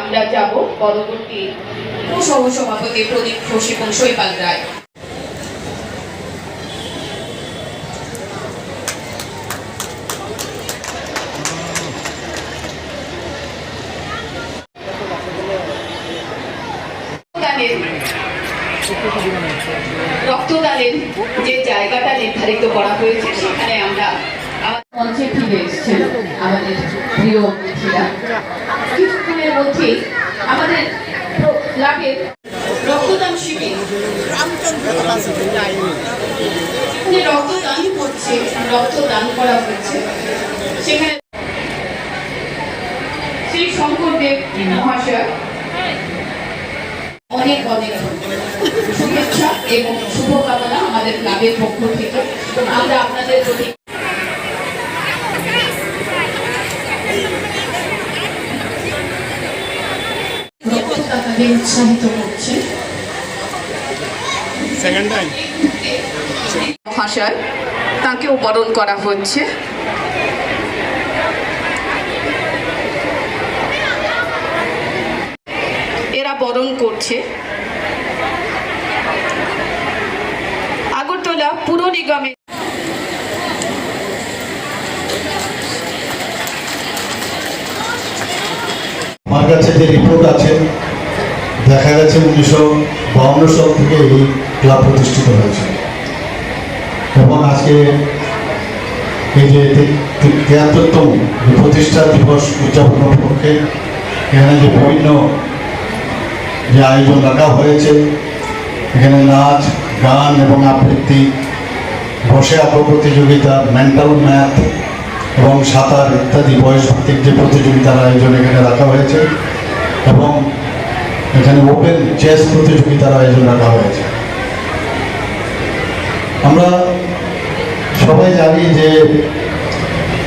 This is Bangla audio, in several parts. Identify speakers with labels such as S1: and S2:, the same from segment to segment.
S1: আমরা যাব পরবর্তী
S2: সহসভাপতি প্রদীপ ঘোষ এবং শৈপাল রায়।
S1: রক্তদানের যে জায়গাটা নির্ধারিত করা হয়েছে, সেখানে আমরা মঞ্চে ফিরে এসেছেন আমাদের প্রিয় অতিথিরা। মধ্যেই আমাদের ক্লাবের রক্তদান শিবির। যে রক্তদান করছে রক্তদান করা হচ্ছে। সেখানে শ্রী শঙ্করদেব মহাশয় অনেক অনেক শুভেচ্ছা এবং শুভকামনা আমাদের ক্লাবের পক্ষ থেকে। আমরা আপনাদের প্রতি রক্তদাতাদের উৎসাহিত করছে
S3: সেকেন্ড টাইম
S1: তাকেও বরণ করা হচ্ছে। এরা বরণ করছে। আগরতলা পুর নিগমে
S4: আমার কাছে যে রিপোর্ট আছে গেছে উনিশশো বাউন্ন সাল থেকে এই ক্লাব প্রতিষ্ঠিত হয়েছে। এবং আজকে এই যে তিয়াত্তরতম প্রতিষ্ঠা দিবস উদযাপন উপলক্ষে এখানে যে বিভিন্ন যে আয়োজন রাখা হয়েছে, এখানে নাচ, গান এবং আবৃত্তি, বসে আঁকো প্রতিযোগিতা মেন্টাল ম্যাথ এবং সাঁতার ইত্যাদি বয়স ভিত্তিক যে প্রতিযোগিতার আয়োজন এখানে রাখা হয়েছে এবং এখানে ওপেন চেস প্রতিযোগিতার আয়োজন রাখা হয়েছে। আমরা সবাই জানি যে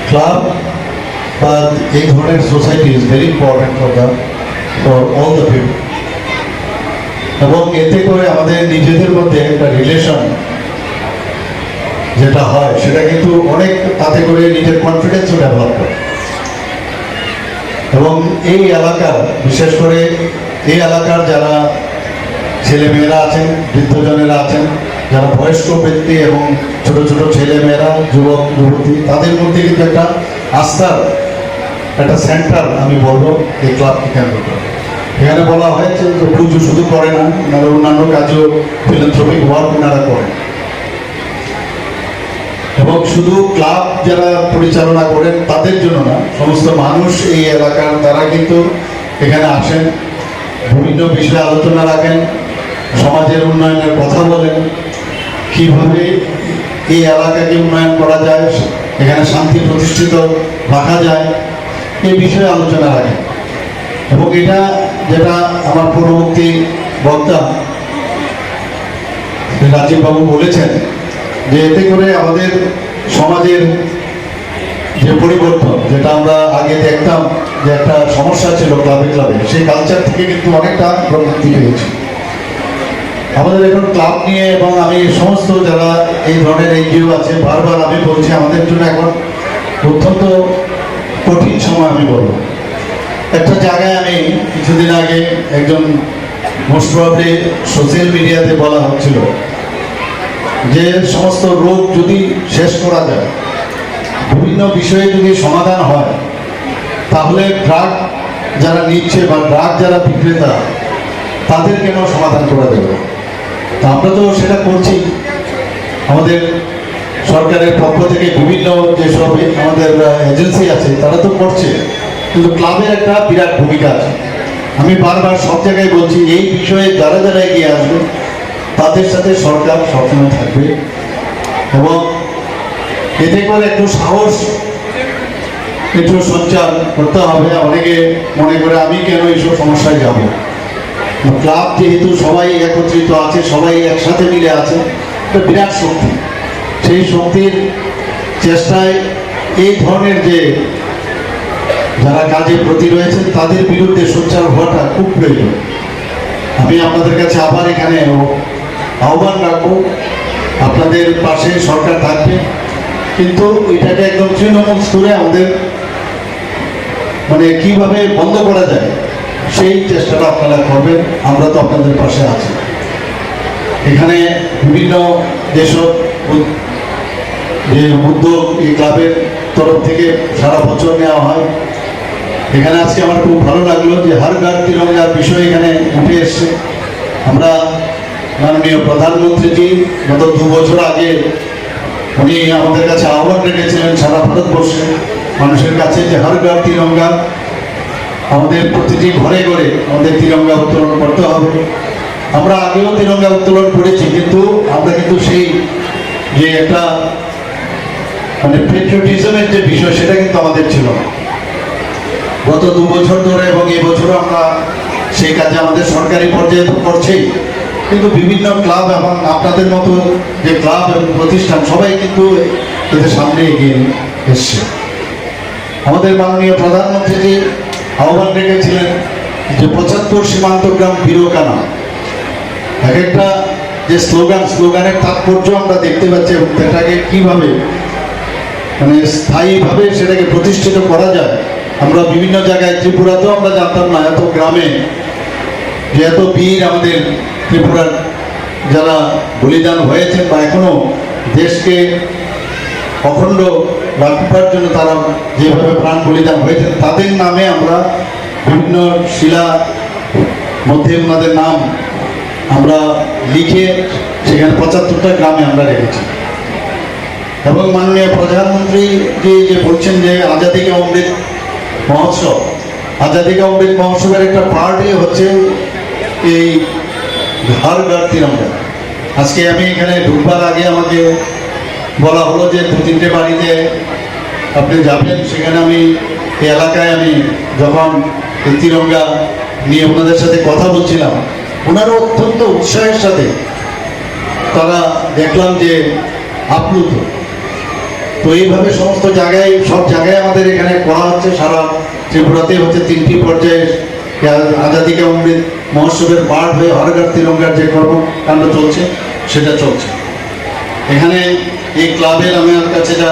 S4: ক্লাব বা এই ধরনের society is very important for the for all the people এবং এতে করে আমাদের নিজেদের মধ্যে একটা রিলেশন যেটা হয়, সেটা কিন্তু অনেক তাতে করে নিজের কনফিডেন্সও ডেভেলপ করে। এবং এই এলাকার বিশেষ করে এই এলাকার যারা ছেলেমেয়েরা আছেন, বৃদ্ধজনেরা আছেন, যারা বয়স্ক ব্যক্তি এবং ছোট ছোট ছেলেমেয়েরা, যুবক, যুবতী, তাদের মধ্যে কিন্তু একটা আস্থার, একটা সেন্টার আমি বলব এই ক্লাবকে কেন্দ্র করে এখানে বলা হয়েছে যে পুজো শুধু করে না ওনারা অন্যান্য কাজও ফিলান্থ্রপিক ওয়ার্ক ওনারা করেন। এবং শুধু ক্লাব যারা পরিচালনা করেন, তাদের জন্য না, সমস্ত মানুষ এই এলাকার তারা কিন্তু এখানে আসেন বিভিন্ন বিষয়ে আলোচনা রাখেন, সমাজের উন্নয়নের কথা বলেন, কীভাবে এই এলাকাকে উন্নয়ন করা যায়, এখানে শান্তি প্রতিষ্ঠিত রাখা যায় এই বিষয়ে আলোচনা রাখেন। এবং এটা যেটা আমার পূর্ববর্তী বক্তা রাজীববাবু বলেছেন যে এতে করে আমাদের সমাজের যে পরিবর্তন যেটা আমরা আগে দেখতাম যে একটা সমস্যা ছিল ক্লাবে ক্লাবে, সেই কালচার থেকে কিন্তু অনেকটা প্রবৃত্তি পেয়েছি। আমাদের এখন ক্লাব নিয়ে এবং আমি সমস্ত যারা এই ধরনের এনজিও আছে, বারবার আমি বলছি, আমাদের জন্য এখন অত্যন্ত কঠিন সময় আমি বলব। একটা জায়গায় আমি কিছুদিন আগে একজন মোস্ট প্রবলি সোশ্যাল মিডিয়াতে বলা হচ্ছিল যে সমস্ত রোগ যদি শেষ করা যায় বিভিন্ন বিষয়ে যদি সমাধান হয়, তাহলে ড্রাগ যারা নিচ্ছে বা ড্রাগ যারা বিক্রেতা, তাদের কেন সমাধান করা না? তা আমরা তো সেটা করছি। আমাদের সরকারের পক্ষ থেকে বিভিন্ন যেসব আমাদের এজেন্সি আছে, তারা তো করছে। কিন্তু ক্লাবের একটা বিরাট ভূমিকা আছে। আমি বারবার সব জায়গায় বলছি, এই বিষয়ে যারা যারা এগিয়ে আসবে, তাদের সাথে সরকার সবসময় থাকবে এবং এতে করে একটু সাহস, একটু সঞ্চার করতে হবে। অনেকে মনে করে, আমি কেন এইসব সমস্যায় যাব? ক্লাব যেহেতু সবাই একত্রিত আছে, সবাই একসাথে মিলে আছে একটা বিরাট শক্তি। সেই শক্তির চেষ্টায় এই ধরনের যে যারা কাজে প্রতি রয়েছেন, তাদের বিরুদ্ধে সোচ্চার হওয়াটা খুব প্রয়োজন। আমি আপনাদের কাছে আবার এখানে আহ্বান রাখব, আপনাদের পাশে সরকার থাকবে। কিন্তু এটাকে একদম তৃণমূল স্তরে আমাদের মানে কীভাবে বন্ধ করা যায়, সেই চেষ্টাটা আপনারা করবেন। আমরা তো আপনাদের পাশে আছি। এখানে বিভিন্ন যেসব যে উদ্যোগ এই ক্লাবের তরফ থেকে সারা বছর নেওয়া হয়। এখানে আজকে আমার খুব ভালো লাগল যে হার ঘর তিরঙ্গার বিষয় এখানে উঠে এসছে। আমরা মাননীয় প্রধানমন্ত্রীজি গত দু বছর আগে উনি আমাদের কাছে আহ্বান রেখেছিলেন সারা ভারতবর্ষে। মানুষের কাছে যে হর ঘর তিরঙ্গা, আমাদের প্রতিটি ঘরে ঘরে আমাদের তিরঙ্গা উত্তোলন করতে হবে। আমরা আগেও তিরঙ্গা উত্তোলন করেছি, কিন্তু আমরা কিন্তু সেই যে একটা মানে পেট্রিয়টিজমের যে বিষয়, সেটা কিন্তু আমাদের ছিল গত দু বছর ধরে এবং এবছরও আমরা সেই কাজে আমাদের সরকারি পর্যায়ে তো করছেই। কিন্তু বিভিন্ন ক্লাব এবং আপনাদের মতো যে ক্লাব এবং প্রতিষ্ঠান, সবাই কিন্তু এদের সামনে এগিয়ে এসছে। আমাদের মাননীয় প্রধানমন্ত্রীজি আহ্বান রেখেছিলেন যে পঁচাত্তর সীমান্ত গ্রাম বিরোকানা এক একটা যে স্লোগান, স্লোগানের তাৎপর্য আমরা দেখতে পাচ্ছি এবং সেটাকে কীভাবে মানে স্থায়ীভাবে সেটাকে প্রতিষ্ঠিত করা যায়, আমরা বিভিন্ন জায়গায়, ত্রিপুরাতেও আমরা জানতাম না, এত গ্রামে যে এত বীর আমাদের ত্রিপুরার যারা বলিদান হয়েছে বা এখনও দেশকে অখণ্ড রাখবার জন্য তারা যেভাবে প্রাণ বলিদান হয়েছে তাদের নামে আমরা বিভিন্ন শিলা মধ্যে ওনাদের নাম আমরা লিখে সেখানে পঁচাত্তরটা গ্রামে আমরা রেখেছি। এবং মাননীয় প্রধানমন্ত্রী যে যে বলছেন যে আজাদি কে অমৃত মহোৎসব আজাদি কে অমৃত মহোৎসবের একটা পার্টই হচ্ছে এই ঘর ঘর তিরঙ্গা আজকে আমি এখানে ঢুকবার আগে আমাকে বলা হলো যে দু তিনটে বাড়িতে আপনি যাবেন, সেখানে আমি এই এলাকায় আমি যখন তিরঙ্গা নিয়ে ওনাদের সাথে কথা বলছিলাম, ওনারা অত্যন্ত উৎসাহের সাথে তারা দেখলাম যে আপ্লুত। তো এইভাবে সমস্ত জায়গায়, সব জায়গায় আমাদের এখানে করা হচ্ছে, সারা ত্রিপুরাতে হচ্ছে তিনটি পর্যায়ে আজাদি কে অমৃত মহোৎসবের পার হয়ে হরগার তিরঙ্গার যে কর্মকাণ্ড চলছে, সেটা চলছে। এখানে এই ক্লাবের আমার কাছে যা